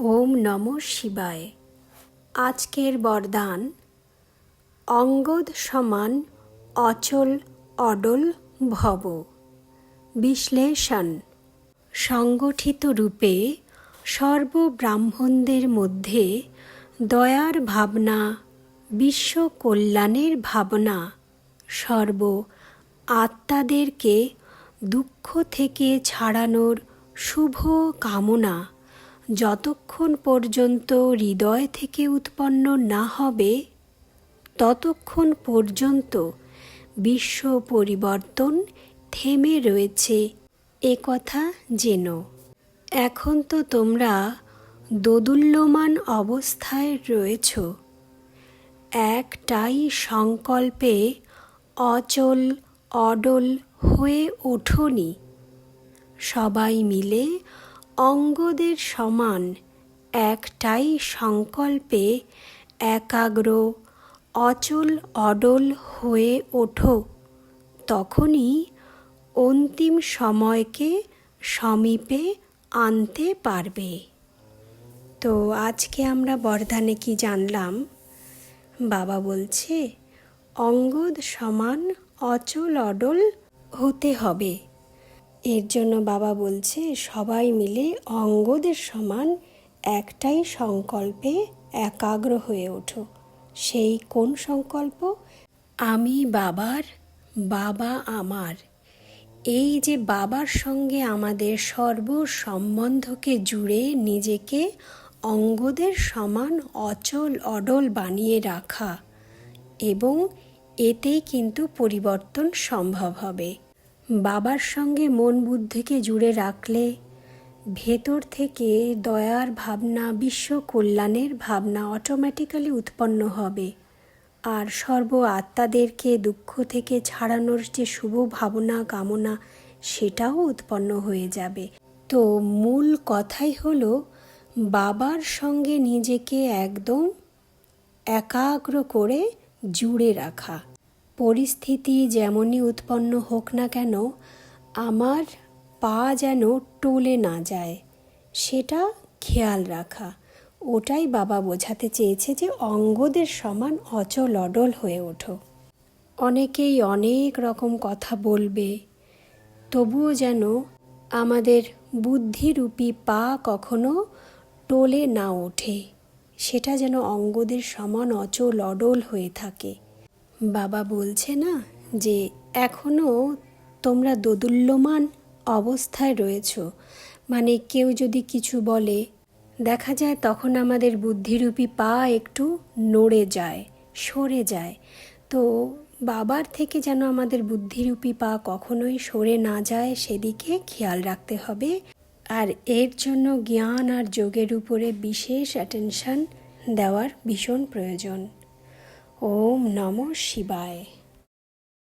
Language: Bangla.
ওম নম শিবায়। আজকের বরদান, অঙ্গদ সমান অচল অডল ভব। বিশ্লেষণ, সংগঠিত রূপে সর্বব্রাহ্মণদের মধ্যে দয়ার ভাবনা, বিশ্ব কল্যাণের ভাবনা, সর্ব আত্মাদেরকে দুঃখ থেকে ছাড়ানোর শুভ কামনা। যতক্ষণ পর্যন্ত হৃদয় থেকে উৎপন্ন না হবে, ততক্ষণ পর্যন্ত বিশ্ব পরিবর্তন থেমে রয়েছে। এ কথা জেন। এখন তো তোমরা দোদুল্যমান অবস্থায় রয়েছ। একটাই সংকল্পে অচল, অডল হয়ে ওঠনি। সবাই মিলে অঙ্গদের সমান একটাই সংকল্পে একাগ্র, অচল, অডল হয়ে ওঠো। তখনই অন্তিম সময়কে সমীপে আনতে পারবে। তো আজকে আমরা বরদানে কি জানলাম? বাবা বলছে, অঙ্গদ সমান অচল, অডল হতে হবে। এর জন্য বাবা বলছে, সবাই মিলে অঙ্গদের সমান একটাই সংকল্পে একাগ্র হয়ে ওঠো। সেই কোন সংকল্প? আমি বাবার, বাবা আমার। এই যে বাবার সঙ্গে আমাদের সর্ব সম্বন্ধকে জুড়ে নিজেকে অঙ্গদের সমান অচল অডল বানিয়ে রাখা, এবং এতেই কিন্তু পরিবর্তন সম্ভব হবে। বাবার সঙ্গে মন বুদ্ধিকে জুড়ে রাখলে ভেতর থেকে দয়ার ভাবনা, বিশ্ব কল্যাণের ভাবনা অটোমেটিক্যালি উৎপন্ন হবে। আর সর্ব আত্মাদেরকে দুঃখ থেকে ছাড়ানোর যে শুভ ভাবনা, কামনা, সেটাও উৎপন্ন হয়ে যাবে। তো মূল কথাই হলো, বাবার সঙ্গে নিজেকে একদম একাগ্র করে জুড়ে রাখা। পরিস্থিতি যেমনই উৎপন্ন হোক না কেন, আমার পা যেন টলে না যায়, সেটা খেয়াল রাখা। ওটাই বাবা বোঝাতে চেয়েছে যে অঙ্গদের সমান অচল অডল হয়ে ওঠো। অনেকেই অনেক রকম কথা বলবে, তবুও যেন আমাদের বুদ্ধিরূপী পা কখনো টলে না ওঠে, সেটা যেন অঙ্গদের সমান অচল অডল হয়ে থাকে। বাবা বলছে না যে এখনও তোমরা দোদুল্যমান অবস্থায় রয়েছ। মানে কেউ যদি কিছু বলে, দেখা যায় তখন আমাদের বুদ্ধিরূপী পা একটু নড়ে যায়, সরে যায়। তো বাবার থেকে যেন আমাদের বুদ্ধিরূপী পা কখনোই সরে না যায়, সেদিকে খেয়াল রাখতে হবে। আর এর জন্য জ্ঞান আর যোগের উপরে বিশেষ অ্যাটেনশন দেওয়ার ভীষণ প্রয়োজন। ওম নম শিবায়।